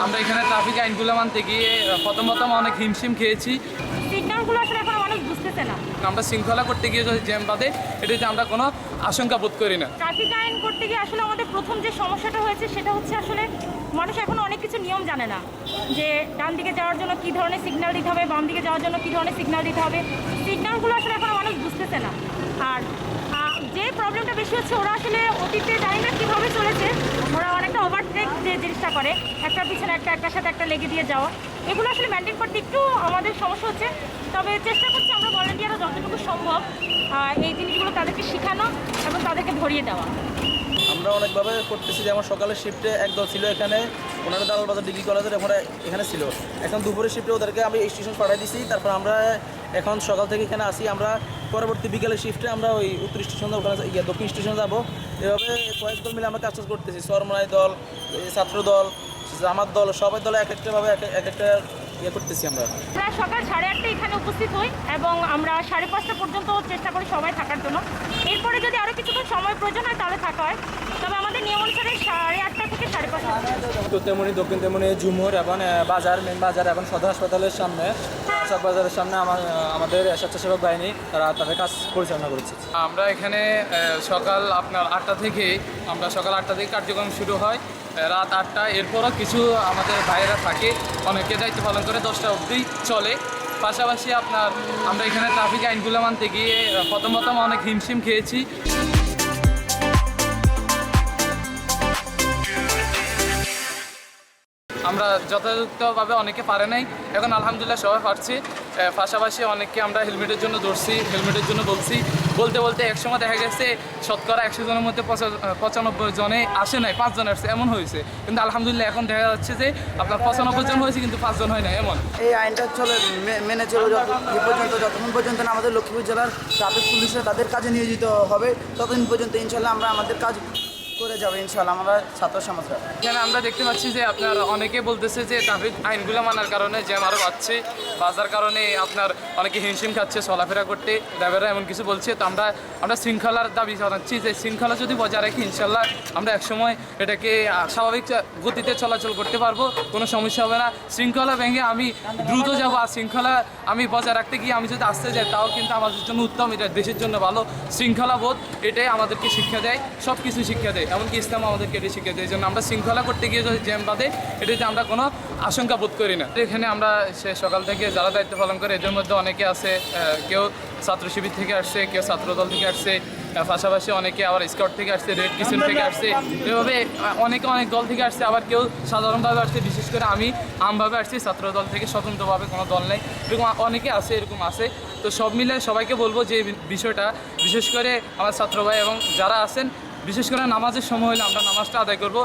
Traffic আইনগুলো মানতে গিয়ে প্রথম প্রথম অনেক হিমশিম খেয়েছি। সিগন্যালগুলো আসলে এখন মানুষ বুঝতেছে না। আমরা শৃঙ্খলা করতে গিয়ে যদি জ্যাম বাঁধে এটাতে আমরা কোনো আশঙ্কা বোধ করি না। ট্রাফিক আইন করতে গিয়ে আসলে আমাদের প্রথম যে সমস্যাটা হয়েছে সেটা হচ্ছে আসলে মানুষ এখন অনেক কিছু নিয়ম জানে না। যে ডান দিকে যাওয়ার জন্য কী ধরনের সিগন্যাল দিতে হবে বাম দিকে যাওয়ার জন্য কী ধরনের সিগন্যাল দিতে হবে। সিগন্যালগুলো আসলে এখন মানুষ বুঝতেছে না। আর যে প্রবলেমটা বেশি হচ্ছে, ওরা আসলে অতীতে জানি না কীভাবে চলেছে। ওরা অনেকটা ওভারটেক যে জিনিসটা করে একটা পিছনে একটা, একটার সাথে একটা লেগে দিয়ে যাওয়া। এগুলো আসলে মেনটেন করতে একটু আমাদের সমস্যা হচ্ছে। তবে চেষ্টা করছি আমরা ভলেন্টিয়াররা যতটুকু সম্ভব এই জিনিসগুলো তাদেরকে শেখানো এবং তাদেরকে ধরিয়ে দেওয়া। আমরা অনেকভাবে করতেছি যেমন সকালের শিফটে একদল ছিল এখানে, ওনারা দালাল বাজার ডিগ্রি কলেজের ওখানে, এখানে ছিল। এখন দুপুরের শিফটে ওদেরকে আমি স্টেশন পাঠিয়ে দিছি, তারপর আমরা এখন সকাল থেকে এখানে আসি। আমরা পরবর্তী বিকেলের শিফটে আমরা ওই উত্তর স্টেশন ওখানে ইয়ে দক্ষিণ স্টেশন যাব। এভাবে কয়েক দল মিলে আমরা কাজ করতেছি। সরমরাই দল ছাত্র দল, জামাত দল, সবাই দলে এক একটাভাবে এক- এক একটা ইয়ে করতেছি আমরা। সকাল সাড়ে আটটা এখানে উপস্থিত হই এবং আমরা সাড়ে পাঁচটা পর্যন্ত চেষ্টা করি সবাই থাকার জন্য। এরপরে যদি আরও কিছুক্ষণ সময় প্রয়োজন হয় তাহলে থাকা হয়। সাড়ে আটটা থেকে সাড়ে পাঁচটা। উত্তর তেমনি দক্ষিণ তেমনি ঝুমুর এবং বাজার মেন বাজার এবং সদর হাসপাতালের সামনে চক বাজারের সামনে আমার আমাদের স্বেচ্ছাসেবক বাহিনী তারা তাদের কাজ পরিচালনা করেছে। আমরা এখানে সকাল আপনার আটটা থেকে আমরা সকাল আটটা থেকে কার্যক্রম শুরু হয় রাত আটটা। এরপরও কিছু আমাদের ভাইয়েরা থাকে অনেকে দায়িত্ব পালন করে দশটা অবধি চলে। পাশাপাশি আপনার আমরা এখানে ট্রাফিক আইনগুলো মানতে গিয়ে প্রথম প্রথম অনেক হিমশিম খেয়েছি। আমরা যথাযথভাবে অনেকে পারে নাই। এখন আলহামদুলিল্লাহ সবাই পারছি। পাশাপাশি অনেককে আমরা হেলমেটের জন্য ধরছি, হেলমেটের জন্য বলছি। বলতে বলতে একসময় দেখা গেছে, শতকরা একশো জনের মধ্যে পঁচা- পঁচানব্বই জনে আসে নাই, পাঁচজন আসছে, এমন হয়েছে। কিন্তু আলহামদুলিল্লাহ এখন দেখা যাচ্ছে যে আপনার পঁচানব্বই জন হয়েছে, কিন্তু পাঁচজন হয় না এমন। এই আইনটা চলে মেনে চলে যত পর্যন্ত, যতক্ষণ পর্যন্ত না আমাদের লক্ষ্মীপুর জেলার ট্রাফিক পুলিশরা তাদের কাজে নিয়োজিত হবে, ততদিন পর্যন্ত ইনশাল্লাহ আমরা আমাদের কাজ করে যাব ইনশাল্লাহ আমরা ছাত্র সমাজরা এখানে আমরা দেখতে পাচ্ছি যে আপনার অনেকে বলতেছে যে ট্রাফিক আইনগুলো মানার কারণে জ্যাম আরও বাড়ছে বাজার কারণে আপনার অনেকে হিমশিম খাচ্ছে, চলাফেরা করতে, ড্রাইভাররা এমন কিছু বলছে। তো আমরা আমরা শৃঙ্খলার দাবি জানাচ্ছি যে শৃঙ্খলা যদি বজায় রাখি ইনশাল্লাহ আমরা একসময় এটাকে স্বাভাবিক গতিতে চলাচল করতে পারব, কোনো সমস্যা হবে না। শৃঙ্খলা ভেঙে আমি দ্রুত যাব, আর শৃঙ্খলা আমি বজায় রাখতে গিয়ে আমি যদি আসতে যাই, তাও কিন্তু আমাদের জন্য উত্তম, এটা দেশের জন্য ভালো। শৃঙ্খলা বোধ, এটাই আমাদেরকে শিক্ষা দেয় সব কিছু শিক্ষা দেয়। এমনকি ইসলাম আমাদেরকে এটি শিক্ষা দেয়। এই জন্য আমরা শৃঙ্খলা করতে গিয়ে যদি জ্যাম বাঁধে এটাতে আমরা কোনো আশঙ্কা বোধ করি না। এখানে আমরা সে সকাল থেকে যারা দায়িত্ব পালন করে এদের মধ্যে অনেকে আছে কেউ ছাত্র শিবির থেকে আসছে কেউ ছাত্রদল থেকে আসছে পাশাপাশি অনেকে আবার স্কাউট থেকে আসছে রেড কিচেন থেকে আসছে। এভাবে অনেকে অনেক দল থেকে আসছে আবার কেউ সাধারণভাবে আসছে বিশেষ করে আমি আমভাবে আসছি ছাত্র দল থেকে স্বতন্ত্রভাবে কোনো দল নেই। এরকম অনেকে আছে এরকম আছে। তো সব মিলে সবাইকে বলব যে বিষয়টা বিশেষ করে আমার ছাত্র ভাই এবং যারা আছেন বিশেষ করে নামাজের সময় হলে আমরা নামাজটা আদায় করব।